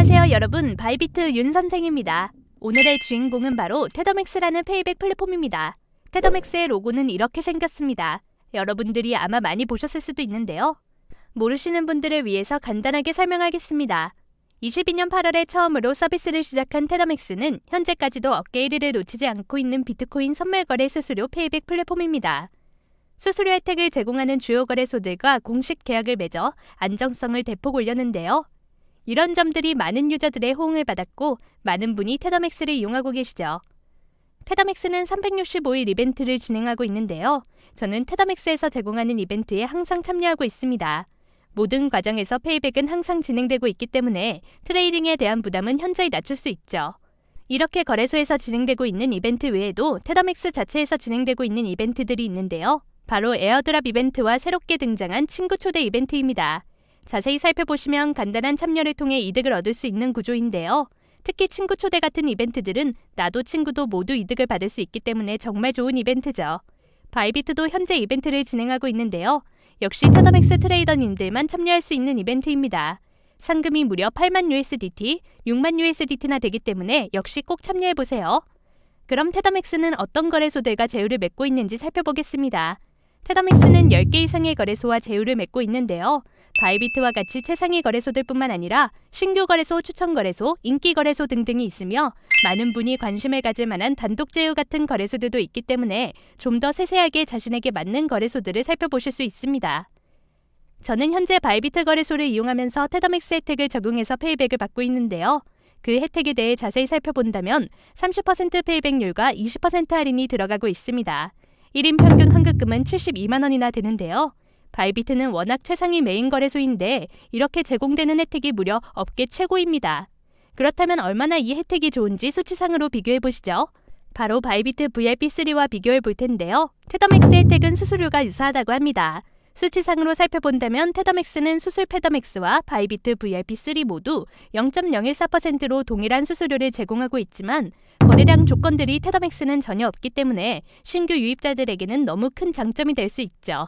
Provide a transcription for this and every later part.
안녕하세요 여러분 바이비트 윤 선생입니다. 오늘의 주인공은 바로 테더맥스라는 페이백 플랫폼입니다. 테더맥스의 로고는 이렇게 생겼습니다. 여러분들이 아마 많이 보셨을 수도 있는데요. 모르시는 분들을 위해서 간단하게 설명하겠습니다. 22년 8월에 처음으로 서비스를 시작한 테더맥스는 현재까지도 어깨 1위를 놓치지 않고 있는 비트코인 선물 거래 수수료 페이백 플랫폼입니다. 수수료 혜택을 제공하는 주요 거래소들과 공식 계약을 맺어 안정성을 대폭 올렸는데요. 이런 점들이 많은 유저들의 호응을 받았고 많은 분이 테더맥스를 이용하고 계시죠. 테더맥스는 365일 이벤트를 진행하고 있는데요. 저는 테더맥스에서 제공하는 이벤트에 항상 참여하고 있습니다. 모든 과정에서 페이백은 항상 진행되고 있기 때문에 트레이딩에 대한 부담은 현저히 낮출 수 있죠. 이렇게 거래소에서 진행되고 있는 이벤트 외에도 테더맥스 자체에서 진행되고 있는 이벤트들이 있는데요. 바로 에어드랍 이벤트와 새롭게 등장한 친구 초대 이벤트입니다. 자세히 살펴보시면 간단한 참여를 통해 이득을 얻을 수 있는 구조인데요. 특히 친구 초대 같은 이벤트들은 나도 친구도 모두 이득을 받을 수 있기 때문에 정말 좋은 이벤트죠. 바이비트도 현재 이벤트를 진행하고 있는데요. 역시 테더맥스 트레이더님들만 참여할 수 있는 이벤트입니다. 상금이 무려 8만 USDT, 6만 USDT나 되기 때문에 역시 꼭 참여해보세요. 그럼 테더맥스는 어떤 거래소들과 제휴를 맺고 있는지 살펴보겠습니다. 테더맥스는 10개 이상의 거래소와 제휴를 맺고 있는데요. 바이비트와 같이 최상위 거래소들 뿐만 아니라 신규 거래소, 추천 거래소, 인기 거래소 등등이 있으며 많은 분이 관심을 가질 만한 단독 제휴 같은 거래소들도 있기 때문에 좀 더 세세하게 자신에게 맞는 거래소들을 살펴보실 수 있습니다. 저는 현재 바이비트 거래소를 이용하면서 테더맥스 혜택을 적용해서 페이백을 받고 있는데요. 그 혜택에 대해 자세히 살펴본다면 30% 페이백률과 20% 할인이 들어가고 있습니다. 1인 평균 환급금은 72만 원이나 되는데요. 바이비트는 워낙 최상위 메인 거래소인데 이렇게 제공되는 혜택이 무려 업계 최고입니다. 그렇다면 얼마나 이 혜택이 좋은지 수치상으로 비교해 보시죠. 바로 바이비트 VRP3와 비교해 볼 텐데요. 테더맥스 혜택은 수수료가 유사하다고 합니다. 수치상으로 살펴본다면 테더맥스는 수술 페더맥스와 바이비트 VRP3 모두 0.014%로 동일한 수수료를 제공하고 있지만 거래량 조건들이 테더맥스는 전혀 없기 때문에 신규 유입자들에게는 너무 큰 장점이 될 수 있죠.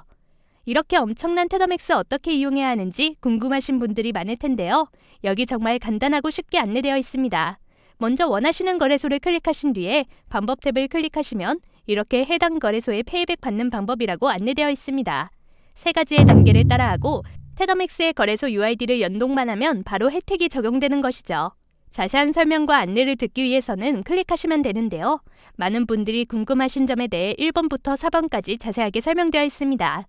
이렇게 엄청난 테더맥스 어떻게 이용해야 하는지 궁금하신 분들이 많을 텐데요. 여기 정말 간단하고 쉽게 안내되어 있습니다. 먼저 원하시는 거래소를 클릭하신 뒤에 방법 탭을 클릭하시면 이렇게 해당 거래소에 페이백 받는 방법이라고 안내되어 있습니다. 세 가지의 단계를 따라하고 테더맥스의 거래소 UID를 연동만 하면 바로 혜택이 적용되는 것이죠. 자세한 설명과 안내를 듣기 위해서는 클릭하시면 되는데요. 많은 분들이 궁금하신 점에 대해 1번부터 4번까지 자세하게 설명되어 있습니다.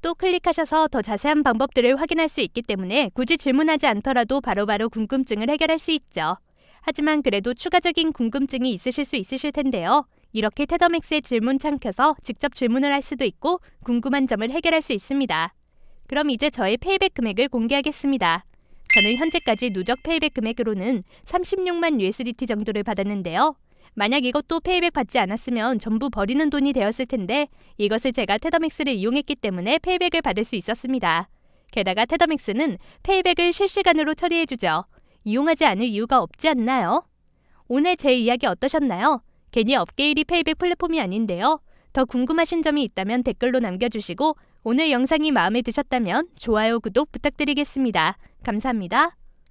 또 클릭하셔서 더 자세한 방법들을 확인할 수 있기 때문에 굳이 질문하지 않더라도 바로바로 궁금증을 해결할 수 있죠. 하지만 그래도 추가적인 궁금증이 있으실 수 있으실 텐데요. 이렇게 테더맥스의 질문 창 켜서 직접 질문을 할 수도 있고 궁금한 점을 해결할 수 있습니다. 그럼 이제 저의 페이백 금액을 공개하겠습니다. 저는 현재까지 누적 페이백 금액으로는 36만 USDT 정도를 받았는데요. 만약 이것도 페이백 받지 않았으면 전부 버리는 돈이 되었을 텐데 이것을 제가 테더맥스를 이용했기 때문에 페이백을 받을 수 있었습니다. 게다가 테더맥스는 페이백을 실시간으로 처리해주죠. 이용하지 않을 이유가 없지 않나요? 오늘 제 이야기 어떠셨나요? 괜히 업계 1위 페이백 플랫폼이 아닌데요. 더 궁금하신 점이 있다면 댓글로 남겨주시고 오늘 영상이 마음에 드셨다면 좋아요, 구독 부탁드리겠습니다. 감사합니다.